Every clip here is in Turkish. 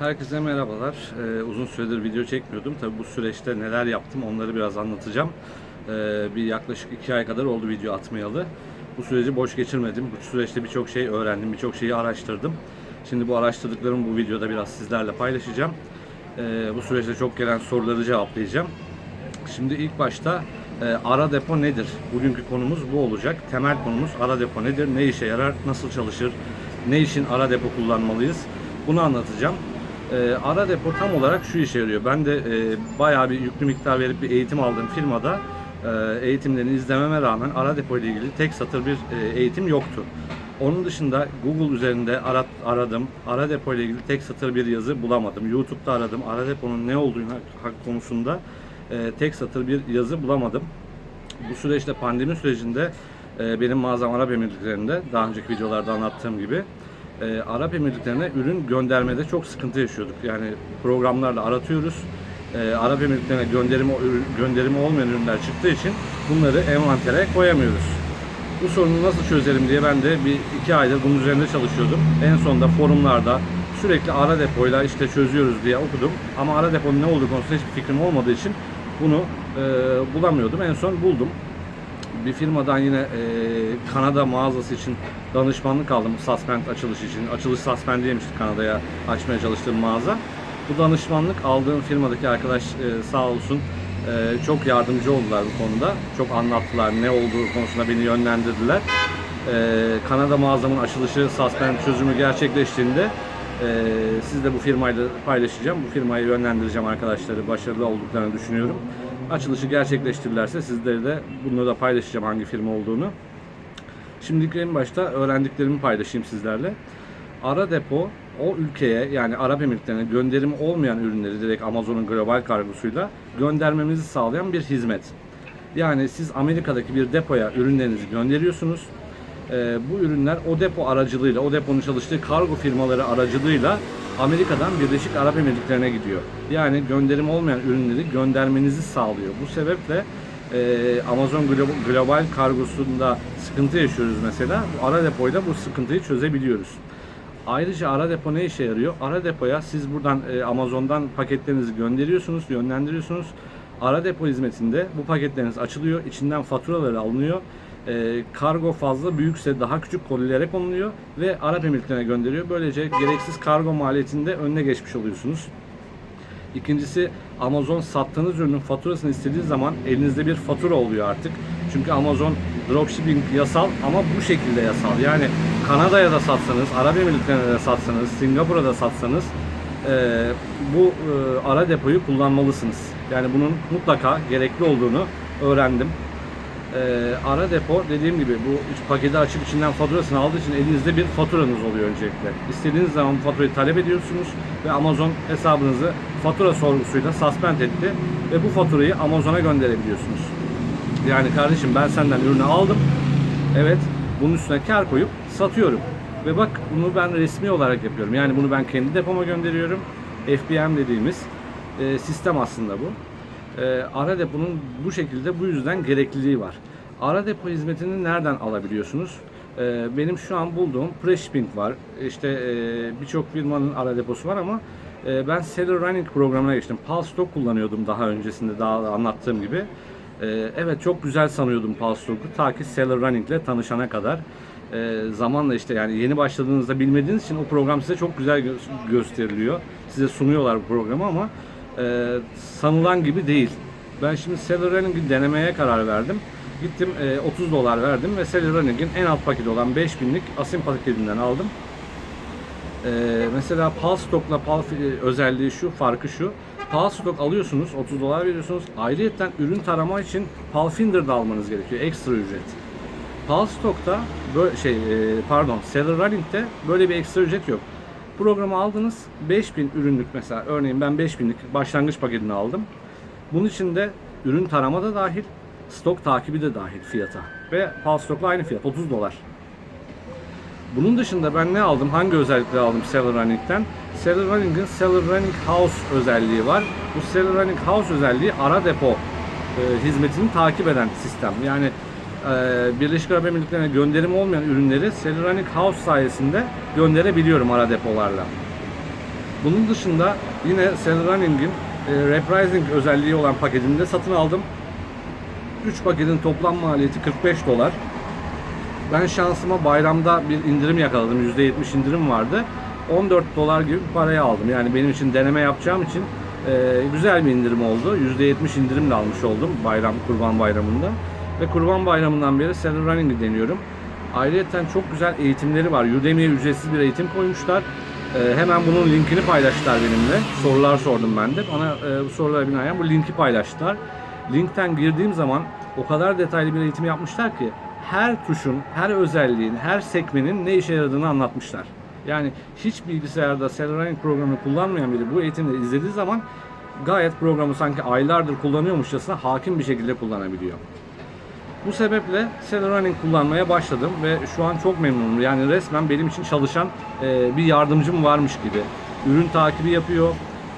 Herkese merhabalar. Ee, uzun süredir video çekmiyordum. Tabi bu süreçte neler yaptım onları biraz anlatacağım. Ee, bir yaklaşık iki ay kadar oldu video atmayalı. Bu süreci boş geçirmedim. Bu süreçte birçok şey öğrendim, birçok şeyi araştırdım. Şimdi bu araştırdıklarımı bu videoda biraz sizlerle paylaşacağım. Ee, bu süreçte çok gelen soruları cevaplayacağım. Şimdi ilk başta e, ara depo nedir? Bugünkü konumuz bu olacak. Temel konumuz ara depo nedir? Ne işe yarar? Nasıl çalışır? Ne için ara depo kullanmalıyız? Bunu anlatacağım. E, ara depo tam olarak şu işe yarıyor. Ben de e, bayağı bir yüklü miktar verip bir eğitim aldığım firmada e, eğitimlerini izlememe rağmen ara depo ile ilgili tek satır bir e, eğitim yoktu. Onun dışında Google üzerinde arat, aradım. Ara depo ile ilgili tek satır bir yazı bulamadım. YouTube'da aradım. Ara deponun ne olduğu hak- konusunda e, tek satır bir yazı bulamadım. Bu süreçte pandemi sürecinde e, benim mağazam Arap Emirlikleri'nde daha önceki videolarda anlattığım gibi e, Arap Emirlikleri'ne ürün göndermede çok sıkıntı yaşıyorduk. Yani programlarla aratıyoruz. E, Arap Emirlikleri'ne gönderimi, gönderimi olmayan ürünler çıktığı için bunları envantere koyamıyoruz. Bu sorunu nasıl çözerim diye ben de bir iki aydır bunun üzerinde çalışıyordum. En sonunda forumlarda sürekli ara depoyla işte çözüyoruz diye okudum. Ama ara deponun ne olduğu konusunda hiçbir fikrim olmadığı için bunu e, bulamıyordum. En son buldum. Bir firmadan yine e, Kanada mağazası için danışmanlık aldım suspend açılış için. Açılış suspend yemişti Kanada'ya açmaya çalıştığım mağaza. Bu danışmanlık aldığım firmadaki arkadaş e, sağ olsun e, çok yardımcı oldular bu konuda. Çok anlattılar ne olduğu konusunda beni yönlendirdiler. E, Kanada mağazamın açılışı suspend çözümü gerçekleştiğinde e, siz de bu firmayla paylaşacağım. Bu firmayı yönlendireceğim arkadaşları. Başarılı olduklarını düşünüyorum. Açılışı gerçekleştirirlerse sizlere de bunu da paylaşacağım hangi firma olduğunu. Şimdilik en başta öğrendiklerimi paylaşayım sizlerle. Ara depo o ülkeye yani Arap Emirlikleri'ne gönderimi olmayan ürünleri direkt Amazon'un global kargosuyla göndermemizi sağlayan bir hizmet. Yani siz Amerika'daki bir depoya ürünlerinizi gönderiyorsunuz. Ee, bu ürünler o depo aracılığıyla, o deponun çalıştığı kargo firmaları aracılığıyla Amerika'dan Birleşik Arap Emirlikleri'ne gidiyor. Yani gönderim olmayan ürünleri göndermenizi sağlıyor. Bu sebeple e, Amazon Glo- Global kargosunda sıkıntı yaşıyoruz mesela. Ara depoyla bu sıkıntıyı çözebiliyoruz. Ayrıca ara depo ne işe yarıyor? Ara depoya siz buradan e, Amazon'dan paketlerinizi gönderiyorsunuz, yönlendiriyorsunuz. Ara depo hizmetinde bu paketleriniz açılıyor, içinden faturaları alınıyor. E, kargo fazla büyükse daha küçük kolilere konuluyor ve Arap Emirlikleri'ne gönderiyor. Böylece gereksiz kargo maliyetinde önüne geçmiş oluyorsunuz. İkincisi Amazon sattığınız ürünün faturasını istediği zaman elinizde bir fatura oluyor artık. Çünkü Amazon dropshipping yasal ama bu şekilde yasal. Yani Kanada'ya da satsanız, Arap Emirlikleri'ne de satsanız, Singapur'a da satsanız e, bu e, ara depoyu kullanmalısınız. Yani bunun mutlaka gerekli olduğunu öğrendim. E, ara depo dediğim gibi bu paketi açıp içinden faturasını aldığı için elinizde bir faturanız oluyor öncelikle. İstediğiniz zaman bu faturayı talep ediyorsunuz ve Amazon hesabınızı fatura sorgusuyla suspend etti ve bu faturayı Amazon'a gönderebiliyorsunuz. Yani kardeşim ben senden ürünü aldım. Evet bunun üstüne kar koyup satıyorum. Ve bak bunu ben resmi olarak yapıyorum. Yani bunu ben kendi depoma gönderiyorum. FBM dediğimiz e, sistem aslında bu. E, ara deponun bu şekilde bu yüzden gerekliliği var. Ara depo hizmetini nereden alabiliyorsunuz? E, benim şu an bulduğum Preshipping var. İşte e, birçok firmanın ara deposu var ama e, ben Seller Running programına geçtim. Pulse kullanıyordum daha öncesinde daha anlattığım gibi. Ee, evet çok güzel sanıyordum Pulse ta ki Seller Running ile tanışana kadar. Ee, zamanla işte yani yeni başladığınızda bilmediğiniz için o program size çok güzel gö- gösteriliyor. Size sunuyorlar bu programı ama e, sanılan gibi değil. Ben şimdi Seller Running'i denemeye karar verdim. Gittim e, 30 dolar verdim ve Seller Running'in en alt paketi olan 5000'lik Asim paketinden aldım. Ee, mesela Palstock'la Pal özelliği şu, farkı şu. Palstock alıyorsunuz, 30 dolar veriyorsunuz. Ayrıyeten ürün tarama için Palfinder da almanız gerekiyor. Ekstra ücret. Palstock'ta böyle şey e, pardon, Seller Running'de böyle bir ekstra ücret yok. Programı aldınız. 5000 ürünlük mesela örneğin ben 5000'lik başlangıç paketini aldım. Bunun içinde ürün tarama da dahil, stok takibi de dahil fiyata. Ve Palstock'la aynı fiyat 30 dolar. Bunun dışında ben ne aldım? Hangi özellikleri aldım Seller Running'den? Seller Running'in Seller Running House özelliği var. Bu Seller Running House özelliği ara depo e, hizmetini takip eden sistem. Yani Birleşik Arap Emirlikleri'ne gönderim olmayan ürünleri Seller Running House sayesinde gönderebiliyorum ara depolarla. Bunun dışında yine Cell Running'in e, Reprising özelliği olan paketini de satın aldım. 3 paketin toplam maliyeti 45 dolar. Ben şansıma bayramda bir indirim yakaladım. %70 indirim vardı. 14 dolar gibi bir paraya aldım. Yani benim için deneme yapacağım için e, güzel bir indirim oldu. %70 indirimle almış oldum bayram kurban bayramında. Ve kurban bayramından beri Cell Running'i deniyorum. Ayrıca çok güzel eğitimleri var. Udemy'ye ücretsiz bir eğitim koymuşlar. E, hemen bunun linkini paylaştılar benimle. Sorular sordum ben de. Bana e, bu sorulara binaen bu linki paylaştılar. Linkten girdiğim zaman o kadar detaylı bir eğitim yapmışlar ki her tuşun, her özelliğin, her sekmenin ne işe yaradığını anlatmışlar. Yani hiç bilgisayarda Running programını kullanmayan biri bu eğitimleri izlediği zaman gayet programı sanki aylardır kullanıyormuşçasına hakim bir şekilde kullanabiliyor. Bu sebeple Cell Running kullanmaya başladım ve şu an çok memnunum. Yani resmen benim için çalışan e, bir yardımcım varmış gibi. Ürün takibi yapıyor.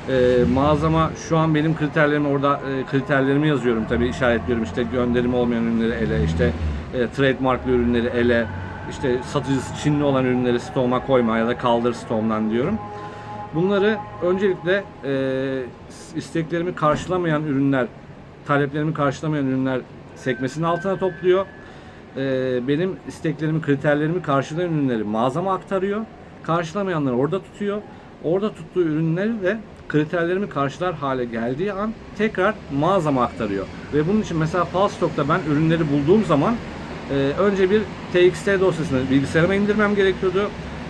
E, mağazama şu an benim kriterlerimi orada e, kriterlerimi yazıyorum tabii işaretliyorum işte gönderimi olmayan ürünleri ele işte e, trademarklı ürünleri ele işte satıcısı Çinli olan ürünleri stoğuma koyma ya da kaldır stoğumdan diyorum. Bunları öncelikle e, isteklerimi karşılamayan ürünler, taleplerimi karşılamayan ürünler sekmesinin altına topluyor. E, benim isteklerimi, kriterlerimi karşılayan ürünleri mağazama aktarıyor. Karşılamayanları orada tutuyor. Orada tuttuğu ürünleri de kriterlerimi karşılar hale geldiği an tekrar mağazama aktarıyor. Ve bunun için mesela Palstock'ta ben ürünleri bulduğum zaman e, önce bir TXT dosyasını bilgisayarıma indirmem gerekiyordu.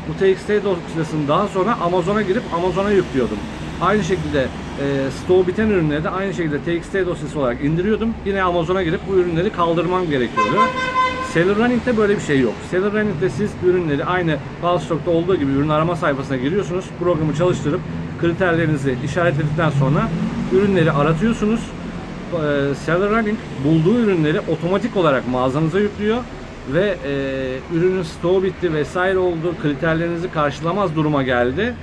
Bu TXT dosyasını daha sonra Amazon'a girip Amazon'a yüklüyordum. Aynı şekilde e, stoğu biten ürünleri de aynı şekilde TXT dosyası olarak indiriyordum. Yine Amazon'a girip bu ürünleri kaldırmam gerekiyordu. Seller Running'de böyle bir şey yok. Seller Running'de siz ürünleri aynı Palstock'ta olduğu gibi ürün arama sayfasına giriyorsunuz. Programı çalıştırıp kriterlerinizi işaretledikten sonra ürünleri aratıyorsunuz. Ee, Seller Running bulduğu ürünleri otomatik olarak mağazanıza yüklüyor ve e, ürünün stoğu bitti vesaire oldu, kriterlerinizi karşılamaz duruma geldi.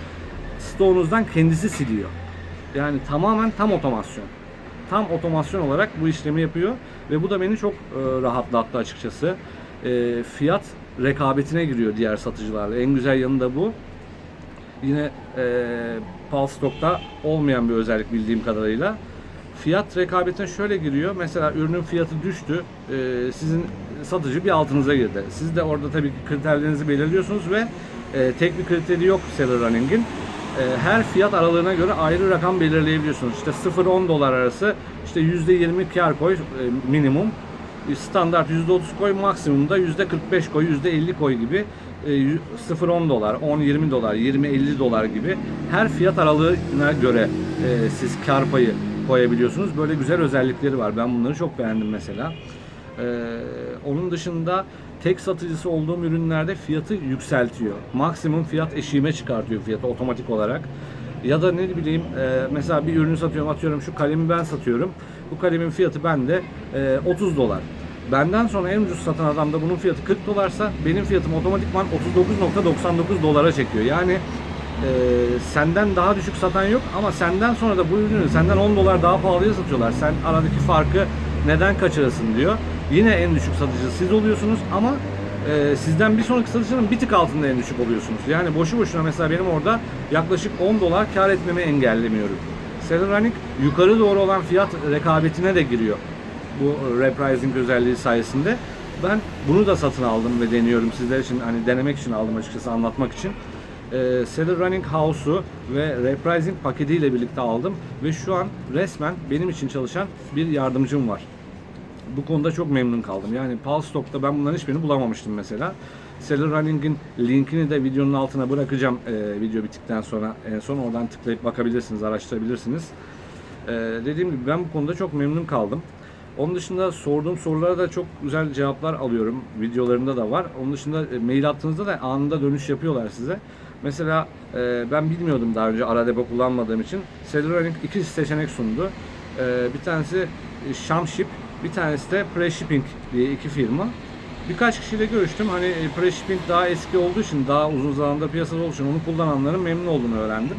Stoğunuzdan kendisi siliyor. Yani tamamen tam otomasyon. Tam otomasyon olarak bu işlemi yapıyor ve bu da beni çok e, rahatlattı açıkçası. E, fiyat rekabetine giriyor diğer satıcılarla. En güzel yanı da bu. Yine e, Palstock'ta olmayan bir özellik bildiğim kadarıyla. Fiyat rekabetine şöyle giriyor. Mesela ürünün fiyatı düştü. E, sizin satıcı bir altınıza girdi. Siz de orada tabii kriterlerinizi belirliyorsunuz ve e, tek bir kriteri yok Seller Running'in. E, her fiyat aralığına göre ayrı rakam belirleyebiliyorsunuz. İşte 0-10 dolar arası işte %20 kar koy e, minimum. E, Standart %30 koy maksimumda %45 koy, %50 koy gibi e, 0-10 dolar, 10-20 dolar, 20-50 dolar gibi her fiyat aralığına göre e, siz kar payı koyabiliyorsunuz. Böyle güzel özellikleri var. Ben bunları çok beğendim mesela. Ee, onun dışında tek satıcısı olduğum ürünlerde fiyatı yükseltiyor. Maksimum fiyat eşiğime çıkartıyor fiyatı otomatik olarak. Ya da ne bileyim e, mesela bir ürünü satıyorum atıyorum şu kalemi ben satıyorum. Bu kalemin fiyatı bende e, 30 dolar. Benden sonra en ucuz satan adamda bunun fiyatı 40 dolarsa benim fiyatım otomatikman 39.99 dolara çekiyor. Yani e, senden daha düşük satan yok ama senden sonra da bu ürünü senden 10 dolar daha pahalıya satıyorlar. Sen aradaki farkı neden kaçırasın diyor. Yine en düşük satıcı siz oluyorsunuz ama e, sizden bir sonraki satıcının bir tık altında en düşük oluyorsunuz. Yani boşu boşuna mesela benim orada yaklaşık 10 dolar kar etmemi engellemiyorum. Seller Running yukarı doğru olan fiyat rekabetine de giriyor. Bu Reprising özelliği sayesinde. Ben bunu da satın aldım ve deniyorum sizler için hani denemek için aldım açıkçası anlatmak için. Ee, Seller Running House'u ve Reprising paketiyle birlikte aldım ve şu an resmen benim için çalışan bir yardımcım var bu konuda çok memnun kaldım. Yani Palstock'ta ben bunların hiçbirini bulamamıştım mesela. Seller Running'in linkini de videonun altına bırakacağım e, video bittikten sonra. En son oradan tıklayıp bakabilirsiniz, araştırabilirsiniz. E, dediğim gibi ben bu konuda çok memnun kaldım. Onun dışında sorduğum sorulara da çok güzel cevaplar alıyorum. Videolarımda da var. Onun dışında e, mail attığınızda da anında dönüş yapıyorlar size. Mesela e, ben bilmiyordum daha önce ara kullanmadığım için. Seller Running iki seçenek sundu. E, bir tanesi e, Shamship, bir tanesi de Preshipping diye iki firma. Birkaç kişiyle görüştüm. Hani e, Preshipping daha eski olduğu için, daha uzun zamanda piyasada olduğu için onu kullananların memnun olduğunu öğrendim.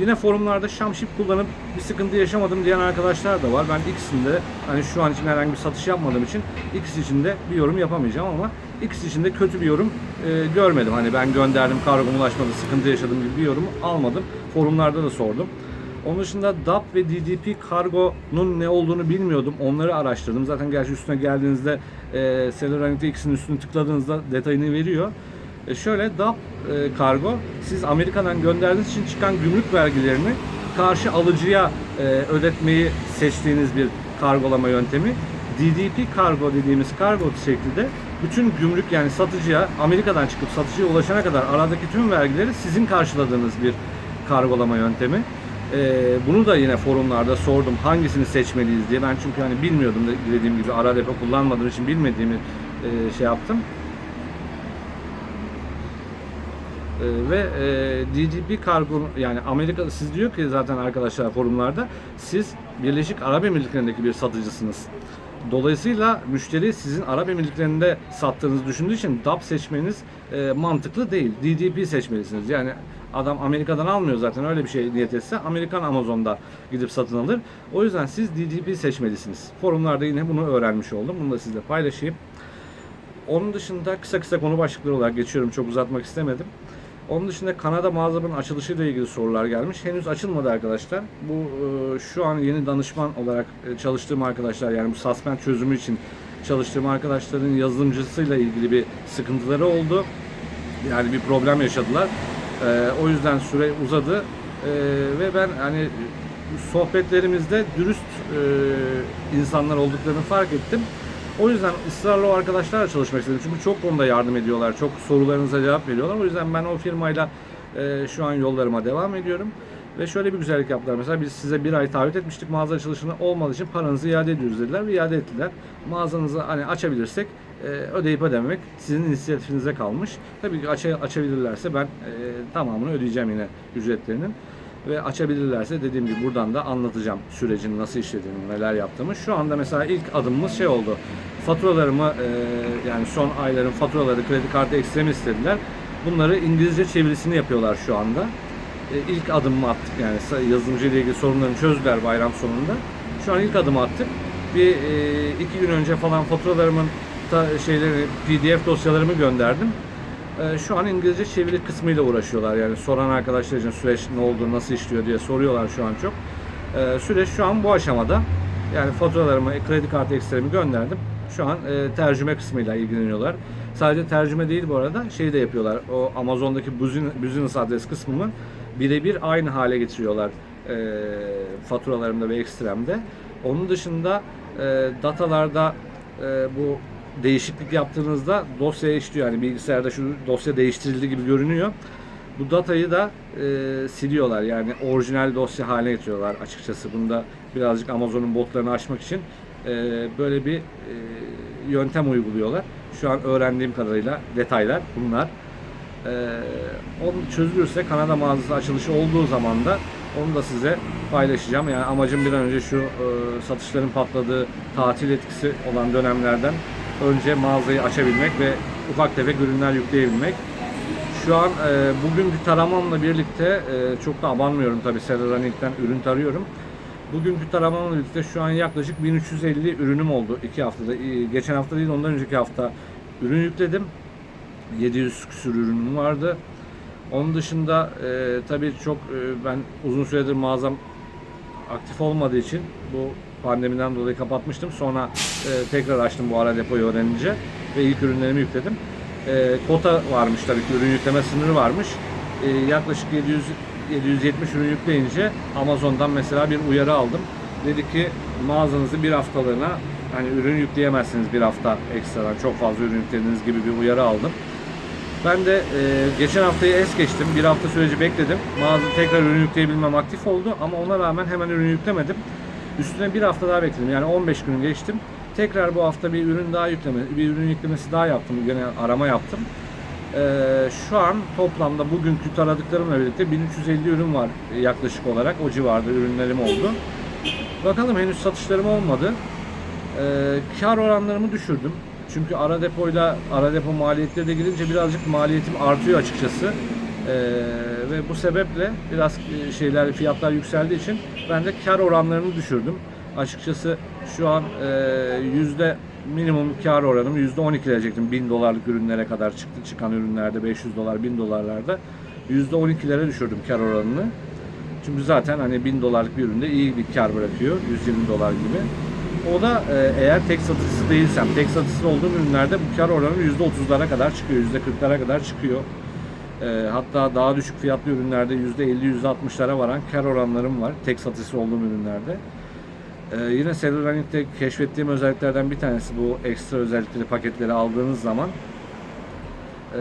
Yine forumlarda Şamşip kullanıp bir sıkıntı yaşamadım diyen arkadaşlar da var. Ben ikisinde hani şu an için herhangi bir satış yapmadığım için ikisi için de bir yorum yapamayacağım ama ikisi için de kötü bir yorum e, görmedim. Hani ben gönderdim kargom ulaşmadı sıkıntı yaşadım gibi bir yorum almadım. Forumlarda da sordum. Onun dışında DAP ve DDP kargonun ne olduğunu bilmiyordum. Onları araştırdım. Zaten gerçi üstüne geldiğinizde e, Running'de ikisinin üstüne tıkladığınızda detayını veriyor. E şöyle DAP e, kargo siz Amerika'dan gönderdiğiniz için çıkan gümrük vergilerini karşı alıcıya e, ödetmeyi seçtiğiniz bir kargolama yöntemi. DDP kargo dediğimiz kargo şekli bütün gümrük yani satıcıya Amerika'dan çıkıp satıcıya ulaşana kadar aradaki tüm vergileri sizin karşıladığınız bir kargolama yöntemi. Ee, bunu da yine forumlarda sordum hangisini seçmeliyiz diye. Ben çünkü hani bilmiyordum dediğim gibi ara depo kullanmadığım için bilmediğimi e, şey yaptım. Ee, ve e, DDP kargo yani Amerika siz diyor ki zaten arkadaşlar forumlarda siz Birleşik Arap Emirlikleri'ndeki bir satıcısınız. Dolayısıyla müşteri sizin Arap Emirlikleri'nde sattığınızı düşündüğü için DAP seçmeniz e, mantıklı değil. DDP seçmelisiniz. Yani adam Amerika'dan almıyor zaten öyle bir şey niyet etse Amerikan Amazon'da gidip satın alır. O yüzden siz DDP seçmelisiniz. Forumlarda yine bunu öğrenmiş oldum. Bunu da sizle paylaşayım. Onun dışında kısa kısa konu başlıkları olarak geçiyorum. Çok uzatmak istemedim. Onun dışında Kanada mağazamın açılışıyla ilgili sorular gelmiş. Henüz açılmadı arkadaşlar. Bu e, şu an yeni danışman olarak e, çalıştığım arkadaşlar yani bu suspend çözümü için çalıştığım arkadaşların yazılımcısıyla ilgili bir sıkıntıları oldu. Yani bir problem yaşadılar. E, o yüzden süre uzadı. E, ve ben hani sohbetlerimizde dürüst e, insanlar olduklarını fark ettim. O yüzden ısrarla o arkadaşlarla çalışmak istedim. Çünkü çok konuda yardım ediyorlar. Çok sorularınıza cevap veriyorlar. O yüzden ben o firmayla e, şu an yollarıma devam ediyorum. Ve şöyle bir güzellik yaptılar. Mesela biz size bir ay taahhüt etmiştik mağaza açılışını olmadığı için paranızı iade ediyoruz dediler ve iade ettiler. Mağazanızı hani açabilirsek ödeyip ödememek sizin inisiyatifinize kalmış. Tabii ki aç, açabilirlerse ben e, tamamını ödeyeceğim yine ücretlerinin ve açabilirlerse dediğim gibi buradan da anlatacağım sürecin nasıl işlediğini, neler yaptığımı. Şu anda mesela ilk adımımız şey oldu. Faturalarımı e, yani son ayların faturaları kredi kartı ekstremi istediler. Bunları İngilizce çevirisini yapıyorlar şu anda. E, ilk adımımı attık yani yazılımcı ile ilgili sorunlarını çözdüler bayram sonunda. Şu an ilk adımı attık. Bir e, iki gün önce falan faturalarımın ta, şeyleri PDF dosyalarımı gönderdim. Ee, şu an İngilizce çeviri kısmıyla uğraşıyorlar. Yani soran arkadaşlar için süreç ne oldu, nasıl işliyor diye soruyorlar şu an çok. Ee, süreç şu an bu aşamada. Yani faturalarımı, kredi kartı ekstremi gönderdim. Şu an e, tercüme kısmıyla ilgileniyorlar. Sadece tercüme değil bu arada şey de yapıyorlar. O Amazon'daki business adres kısmını birebir aynı hale getiriyorlar e, faturalarımda ve ekstremde. Onun dışında e, datalarda e, bu değişiklik yaptığınızda dosya işliyor. Yani bilgisayarda şu dosya değiştirildi gibi görünüyor. Bu datayı da e, siliyorlar. Yani orijinal dosya haline getiriyorlar açıkçası. Bunda birazcık Amazon'un botlarını açmak için e, böyle bir e, yöntem uyguluyorlar. Şu an öğrendiğim kadarıyla detaylar bunlar. E, onu çözülürse Kanada mağazası açılışı olduğu zaman da onu da size paylaşacağım. Yani amacım bir an önce şu e, satışların patladığı tatil etkisi olan dönemlerden önce mağazayı açabilmek ve ufak tefek ürünler yükleyebilmek. Şu an e, bugünkü taramamla birlikte e, çok da abanmıyorum tabi Serranik'ten ürün tarıyorum. Bugünkü taramamla birlikte şu an yaklaşık 1350 ürünüm oldu iki haftada. Geçen hafta değil ondan önceki hafta ürün yükledim. 700 küsür ürünüm vardı. Onun dışında e, tabii çok e, ben uzun süredir mağazam aktif olmadığı için bu pandemiden dolayı kapatmıştım. Sonra e, tekrar açtım bu ara depoyu öğrenince ve ilk ürünlerimi yükledim. E, kota varmış tabii ki ürün yükleme sınırı varmış. E, yaklaşık 700 770 ürün yükleyince Amazon'dan mesela bir uyarı aldım. Dedi ki mağazanızı bir haftalığına hani ürün yükleyemezsiniz bir hafta ekstradan çok fazla ürün yüklediğiniz gibi bir uyarı aldım. Ben de e, geçen haftayı es geçtim. Bir hafta süreci bekledim. Mağaza tekrar ürün yükleyebilmem aktif oldu ama ona rağmen hemen ürün yüklemedim. Üstüne bir hafta daha bekledim. Yani 15 gün geçtim. Tekrar bu hafta bir ürün daha yükleme, bir ürün yüklemesi daha yaptım. Yine arama yaptım. Ee, şu an toplamda bugünkü taradıklarımla birlikte 1350 ürün var yaklaşık olarak. O civarda ürünlerim oldu. Bakalım henüz satışlarım olmadı. Ee, kar oranlarımı düşürdüm. Çünkü ara depoyla ara depo maliyetleri de girince birazcık maliyetim artıyor açıkçası. Ee, ve bu sebeple biraz e, şeyler fiyatlar yükseldiği için ben de kar oranlarını düşürdüm. Açıkçası şu an e, yüzde minimum kar oranım yüzde 12 verecektim 1000 dolarlık ürünlere kadar çıktı çıkan ürünlerde 500 dolar 1000 dolarlarda yüzde 12'lere düşürdüm kar oranını. Çünkü zaten hani 1000 dolarlık bir üründe iyi bir kar bırakıyor 120 dolar gibi. O da e, eğer tek satıcısı değilsem, tek satıcısı olduğum ürünlerde bu kar oranı %30'lara kadar çıkıyor, %40'lara kadar çıkıyor. E, hatta daha düşük fiyatlı ürünlerde %50-%60'lara varan kar oranlarım var tek satıcısı olduğum ürünlerde. E, yine Running'de keşfettiğim özelliklerden bir tanesi bu ekstra özellikleri paketleri aldığınız zaman e,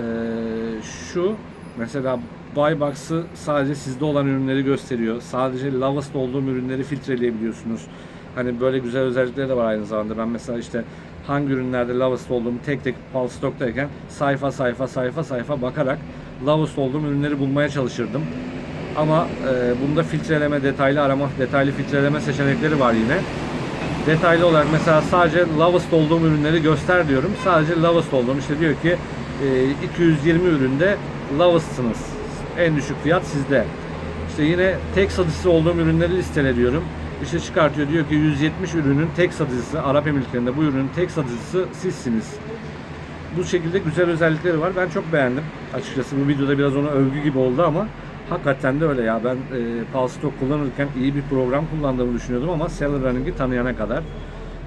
şu mesela Buy Box'ı sadece sizde olan ürünleri gösteriyor. Sadece Lavas'ta olduğum ürünleri filtreleyebiliyorsunuz. Hani böyle güzel özellikleri de var aynı zamanda. Ben mesela işte hangi ürünlerde Lavas'ta olduğumu tek tek Pulse Stock'tayken sayfa sayfa sayfa sayfa bakarak Lavas'ta olduğum ürünleri bulmaya çalışırdım. Ama e, bunda filtreleme, detaylı arama, detaylı filtreleme seçenekleri var yine. Detaylı olarak mesela sadece Lavas'ta olduğum ürünleri göster diyorum. Sadece Lavas'ta olduğum işte diyor ki e, 220 üründe Lavas'sınız. En düşük fiyat sizde. İşte yine tek satıcısı olduğum ürünleri listele diyorum. İşte çıkartıyor diyor ki 170 ürünün tek satıcısı Arap Emirlikleri'nde bu ürünün tek satıcısı sizsiniz. Bu şekilde güzel özellikleri var. Ben çok beğendim. Açıkçası bu videoda biraz ona övgü gibi oldu ama hakikaten de öyle ya. Ben e, Pulse Stock kullanırken iyi bir program kullandığımı düşünüyordum ama Seller Running'i tanıyana kadar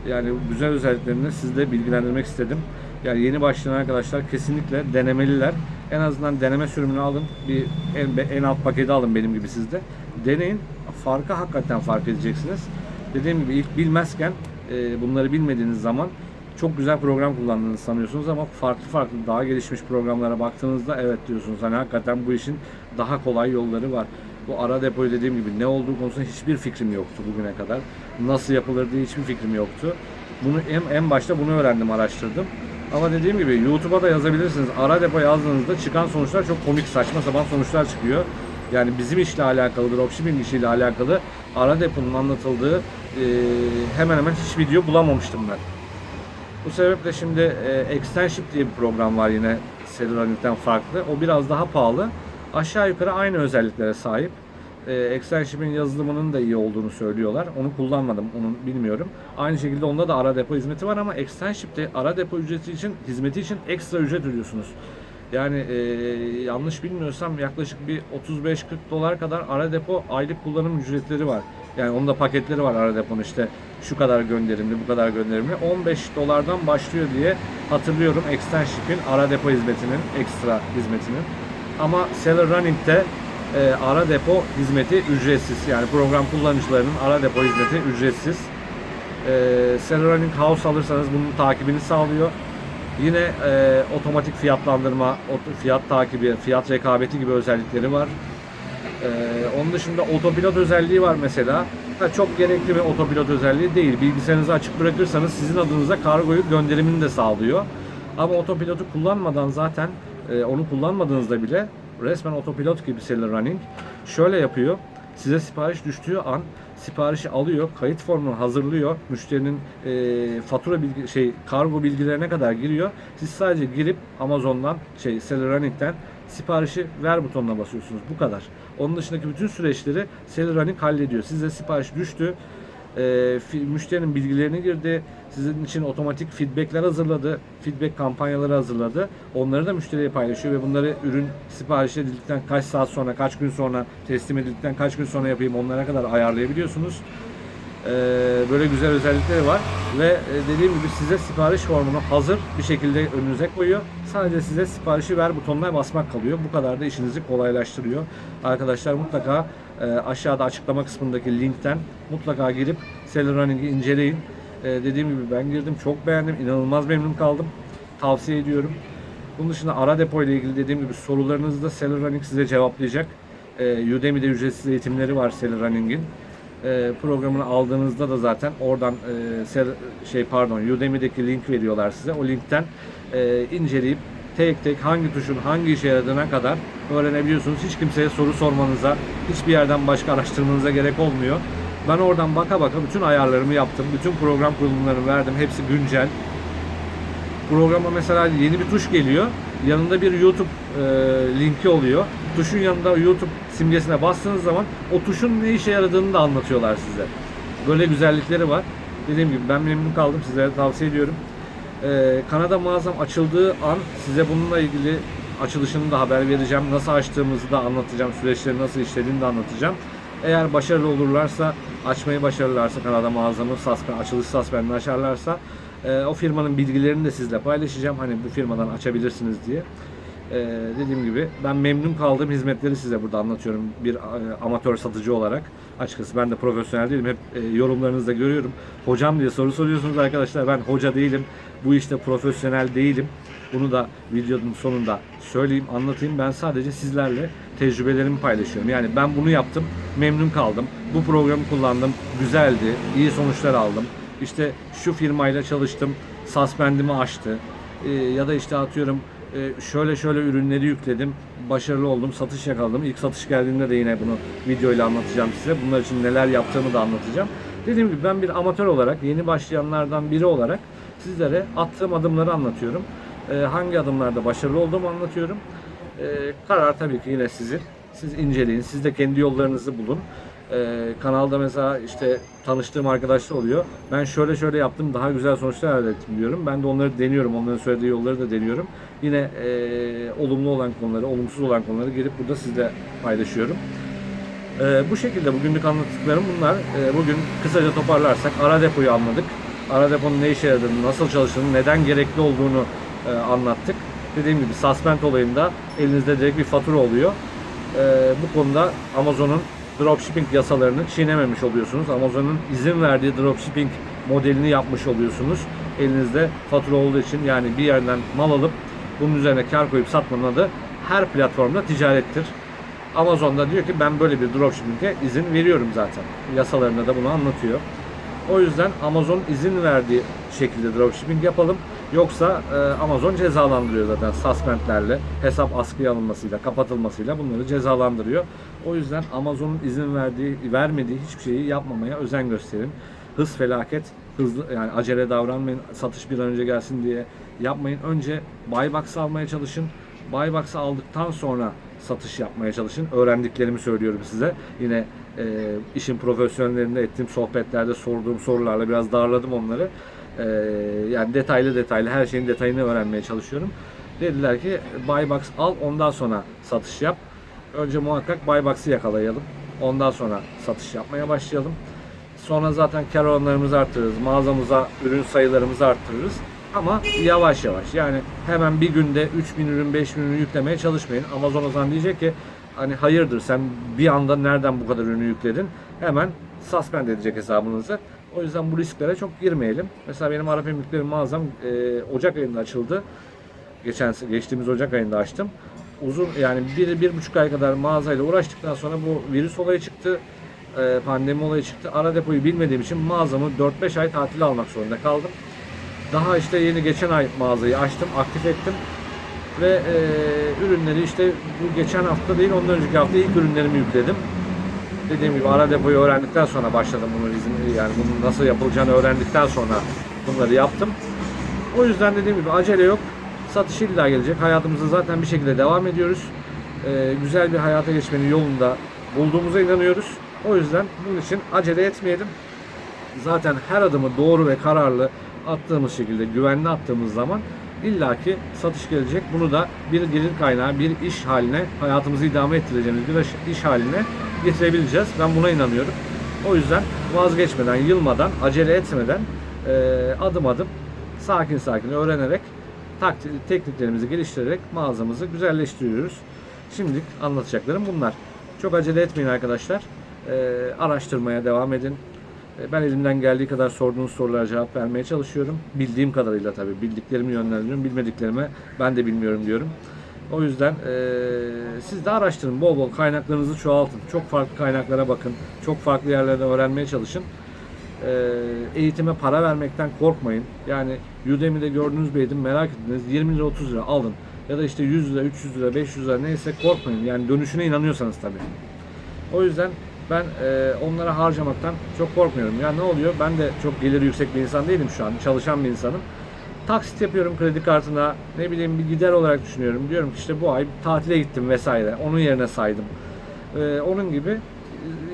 yani güzel özelliklerini sizle bilgilendirmek istedim. Yani yeni başlayan arkadaşlar kesinlikle denemeliler. En azından deneme sürümünü alın. Bir en, en alt paketi alın benim gibi sizde. Deneyin. Farkı hakikaten fark edeceksiniz. Dediğim gibi ilk bilmezken e, bunları bilmediğiniz zaman çok güzel program kullandığınızı sanıyorsunuz ama farklı farklı daha gelişmiş programlara baktığınızda evet diyorsunuz. Hani hakikaten bu işin daha kolay yolları var. Bu ara depoyu dediğim gibi ne olduğu konusunda hiçbir fikrim yoktu bugüne kadar. Nasıl yapılır diye hiçbir fikrim yoktu. Bunu en, en başta bunu öğrendim, araştırdım. Ama dediğim gibi YouTube'a da yazabilirsiniz. Ara depo yazdığınızda çıkan sonuçlar çok komik, saçma sapan sonuçlar çıkıyor. Yani bizim işle alakalı, dropshipping işiyle alakalı ara deponun anlatıldığı e, hemen hemen hiç video bulamamıştım ben. Bu sebeple şimdi e, Extenship diye bir program var yine Cellrunning'den farklı. O biraz daha pahalı. Aşağı yukarı aynı özelliklere sahip. E, Extenship'in yazılımının da iyi olduğunu söylüyorlar. Onu kullanmadım, onu bilmiyorum. Aynı şekilde onda da ara depo hizmeti var ama Extenship'te ara depo ücreti için, hizmeti için ekstra ücret ödüyorsunuz. Yani e, yanlış bilmiyorsam yaklaşık bir 35-40 dolar kadar ara depo aylık kullanım ücretleri var. Yani onun da paketleri var ara deponun işte şu kadar gönderimli, bu kadar gönderimli. 15 dolardan başlıyor diye hatırlıyorum Extenship'in ara depo hizmetinin, ekstra hizmetinin. Ama Seller Running'de e, ara depo hizmeti ücretsiz. Yani program kullanıcılarının ara depo hizmeti ücretsiz. E, Seller Running House alırsanız bunun takibini sağlıyor. Yine e, otomatik fiyatlandırma, fiyat takibi, fiyat rekabeti gibi özellikleri var. Ee, onun dışında otopilot özelliği var mesela. Ha, çok gerekli bir otopilot özelliği değil. Bilgisayarınızı açık bırakırsanız sizin adınıza kargoyu gönderimini de sağlıyor. Ama otopilotu kullanmadan zaten e, onu kullanmadığınızda bile resmen otopilot gibi Seller Running şöyle yapıyor. Size sipariş düştüğü an siparişi alıyor, kayıt formunu hazırlıyor, müşterinin e, fatura bilgi şey kargo bilgilerine kadar giriyor. Siz sadece girip Amazon'dan şey Seller Running'den siparişi ver butonuna basıyorsunuz. Bu kadar. Onun dışındaki bütün süreçleri Seller Running hallediyor. Size sipariş düştü. E, müşterinin bilgilerini girdi. Sizin için otomatik feedbackler hazırladı. Feedback kampanyaları hazırladı. Onları da müşteriye paylaşıyor ve bunları ürün sipariş edildikten kaç saat sonra, kaç gün sonra, teslim edildikten kaç gün sonra yapayım onlara kadar ayarlayabiliyorsunuz. Ee, böyle güzel özellikleri var ve e, dediğim gibi size sipariş formunu hazır bir şekilde önünüze koyuyor. Sadece size siparişi ver butonuna basmak kalıyor. Bu kadar da işinizi kolaylaştırıyor. Arkadaşlar mutlaka e, aşağıda açıklama kısmındaki linkten mutlaka girip Seller Running'i inceleyin. E, dediğim gibi ben girdim çok beğendim. inanılmaz memnun kaldım. Tavsiye ediyorum. Bunun dışında ara depo ile ilgili dediğim gibi sorularınızı da Seller Running size cevaplayacak. E, Udemy'de ücretsiz eğitimleri var Seller Running'in e, programını aldığınızda da zaten oradan e, ser, şey pardon Udemy'deki link veriyorlar size. O linkten e, inceleyip tek tek hangi tuşun hangi işe yaradığına kadar öğrenebiliyorsunuz. Hiç kimseye soru sormanıza, hiçbir yerden başka araştırmanıza gerek olmuyor. Ben oradan baka baka bütün ayarlarımı yaptım. Bütün program kurulumlarını verdim. Hepsi güncel. Programa mesela yeni bir tuş geliyor. Yanında bir YouTube e, linki oluyor. tuşun yanında YouTube simgesine bastığınız zaman o tuşun ne işe yaradığını da anlatıyorlar size. Böyle güzellikleri var. Dediğim gibi ben memnun kaldım. Sizlere tavsiye ediyorum. Ee, Kanada mağazam açıldığı an size bununla ilgili açılışını da haber vereceğim. Nasıl açtığımızı da anlatacağım. Süreçleri nasıl işlediğini de anlatacağım. Eğer başarılı olurlarsa, açmayı başarırlarsa Kanada mağazamı, suspend, açılış suspendini açarlarsa e, o firmanın bilgilerini de sizle paylaşacağım. Hani bu firmadan açabilirsiniz diye. Ee, dediğim gibi ben memnun kaldığım hizmetleri size burada anlatıyorum bir e, amatör satıcı olarak. Açıkçası ben de profesyonel değilim. Hep e, yorumlarınızda görüyorum. Hocam diye soru soruyorsunuz arkadaşlar. Ben hoca değilim. Bu işte profesyonel değilim. Bunu da videonun sonunda söyleyeyim, anlatayım. Ben sadece sizlerle tecrübelerimi paylaşıyorum. Yani ben bunu yaptım, memnun kaldım. Bu programı kullandım, güzeldi, iyi sonuçlar aldım. İşte şu firmayla çalıştım, suspendimi açtı. Ee, ya da işte atıyorum e, şöyle şöyle ürünleri yükledim, başarılı oldum, satış yakaladım. İlk satış geldiğinde de yine bunu videoyla anlatacağım size. Bunlar için neler yaptığımı da anlatacağım. Dediğim gibi ben bir amatör olarak, yeni başlayanlardan biri olarak sizlere attığım adımları anlatıyorum. Ee, hangi adımlarda başarılı olduğumu anlatıyorum. Ee, karar tabii ki yine sizin. Siz inceleyin, siz de kendi yollarınızı bulun. Ee, kanalda mesela işte tanıştığım arkadaşlar oluyor. Ben şöyle şöyle yaptım, daha güzel sonuçlar elde ettim diyorum. Ben de onları deniyorum, onların söylediği yolları da deniyorum. Yine e, olumlu olan konuları, olumsuz olan konuları gelip burada sizle paylaşıyorum. Ee, bu şekilde bugünlük anlattıklarım bunlar. Ee, bugün kısaca toparlarsak ara depoyu anladık. Ara deponun ne işe yaradığını, nasıl çalıştığını, neden gerekli olduğunu e, anlattık. Dediğim gibi suspend olayında elinizde direkt bir fatura oluyor. Ee, bu konuda Amazon'un dropshipping yasalarını çiğnememiş oluyorsunuz. Amazon'un izin verdiği dropshipping modelini yapmış oluyorsunuz. Elinizde fatura olduğu için yani bir yerden mal alıp bunun üzerine kar koyup satmanın adı her platformda ticarettir. Amazon'da diyor ki ben böyle bir dropshipping'e izin veriyorum zaten. Yasalarında da bunu anlatıyor. O yüzden Amazon izin verdiği şekilde dropshipping yapalım. Yoksa e, Amazon cezalandırıyor zaten suspendlerle, hesap askıya alınmasıyla, kapatılmasıyla bunları cezalandırıyor. O yüzden Amazon'un izin verdiği, vermediği hiçbir şeyi yapmamaya özen gösterin. Hız felaket, hızlı yani acele davranmayın. Satış bir an önce gelsin diye yapmayın. Önce buy box almaya çalışın. Buy box'ı aldıktan sonra satış yapmaya çalışın. Öğrendiklerimi söylüyorum size. Yine e, işin profesyonellerinde ettiğim sohbetlerde sorduğum sorularla biraz darladım onları. E, yani detaylı detaylı her şeyin detayını öğrenmeye çalışıyorum. Dediler ki buy box al ondan sonra satış yap. Önce muhakkak buy box'ı yakalayalım. Ondan sonra satış yapmaya başlayalım. Sonra zaten kar oranlarımızı arttırırız. Mağazamıza ürün sayılarımızı arttırırız. Ama yavaş yavaş. Yani hemen bir günde 3000 ürün, 5000 ürün yüklemeye çalışmayın. Amazon o zaman diyecek ki hani hayırdır sen bir anda nereden bu kadar ürünü yükledin? Hemen suspend edecek hesabınızı. O yüzden bu risklere çok girmeyelim. Mesela benim Arap Emirlikleri mağazam e, Ocak ayında açıldı. Geçen geçtiğimiz Ocak ayında açtım. Uzun yani bir, bir buçuk ay kadar mağazayla uğraştıktan sonra bu virüs olayı çıktı. e, pandemi olayı çıktı. Ara depoyu bilmediğim için mağazamı 4-5 ay tatil almak zorunda kaldım. Daha işte yeni geçen ay mağazayı açtım, aktif ettim ve e, ürünleri işte bu geçen hafta değil ondan önceki hafta ilk ürünlerimi yükledim. Dediğim gibi ara depoyu öğrendikten sonra başladım bunu izin yani bunun nasıl yapılacağını öğrendikten sonra bunları yaptım. O yüzden dediğim gibi acele yok. Satış illa gelecek. Hayatımıza zaten bir şekilde devam ediyoruz. E, güzel bir hayata geçmenin yolunda bulduğumuza inanıyoruz. O yüzden bunun için acele etmeyelim zaten her adımı doğru ve kararlı attığımız şekilde güvenli attığımız zaman illaki satış gelecek. Bunu da bir gelir kaynağı, bir iş haline, hayatımızı idame ettireceğimiz bir iş- haline getirebileceğiz. Ben buna inanıyorum. O yüzden vazgeçmeden, yılmadan, acele etmeden eee, adım adım sakin sakin öğrenerek taktik, tekniklerimizi geliştirerek mağazamızı güzelleştiriyoruz. Şimdilik anlatacaklarım bunlar. Çok acele etmeyin arkadaşlar. Eee, araştırmaya devam edin. E, Ben elimden geldiği kadar sorduğunuz sorulara cevap vermeye çalışıyorum. Bildiğim kadarıyla tabii. Bildiklerimi yönlendiriyorum. Bilmediklerime ben de bilmiyorum diyorum. O yüzden e, siz de araştırın. Bol bol kaynaklarınızı çoğaltın. Çok farklı kaynaklara bakın. Çok farklı yerlerden öğrenmeye çalışın. E, eğitime para vermekten korkmayın. Yani Udemy'de gördüğünüz bir eğitim merak ettiniz. 20 lira 30 lira alın. Ya da işte 100 lira, 300 lira, 500 lira neyse korkmayın. Yani dönüşüne inanıyorsanız tabii. O yüzden ben e, onlara harcamaktan çok korkmuyorum. Ya ne oluyor? Ben de çok geliri yüksek bir insan değilim şu an. Çalışan bir insanım. taksit yapıyorum kredi kartına. Ne bileyim bir gider olarak düşünüyorum. Diyorum ki işte bu ay tatile gittim vesaire. Onun yerine saydım. Ee, onun gibi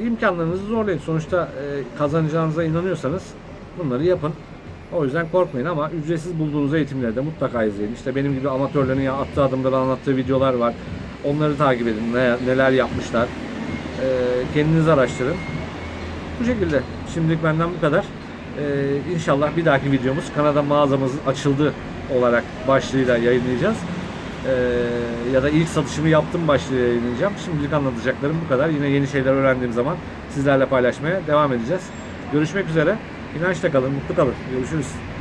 e, imkanlarınızı zorlayın. Sonuçta e, kazanacağınıza inanıyorsanız bunları yapın. O yüzden korkmayın ama ücretsiz bulduğunuz eğitimleri de mutlaka izleyin. İşte benim gibi amatörlerin ya attığı adımları anlattığı videolar var. Onları takip edin. Ne- neler yapmışlar. Ee, kendiniz araştırın. Bu şekilde. Şimdilik benden bu kadar. Ee, inşallah bir dahaki videomuz Kanada mağazamız açıldı olarak başlığıyla yayınlayacağız. Ee, ya da ilk satışımı yaptım başlığıyla yayınlayacağım. Şimdilik anlatacaklarım bu kadar. Yine yeni şeyler öğrendiğim zaman sizlerle paylaşmaya devam edeceğiz. Görüşmek üzere. İnançla kalın, mutlu kalın. Görüşürüz.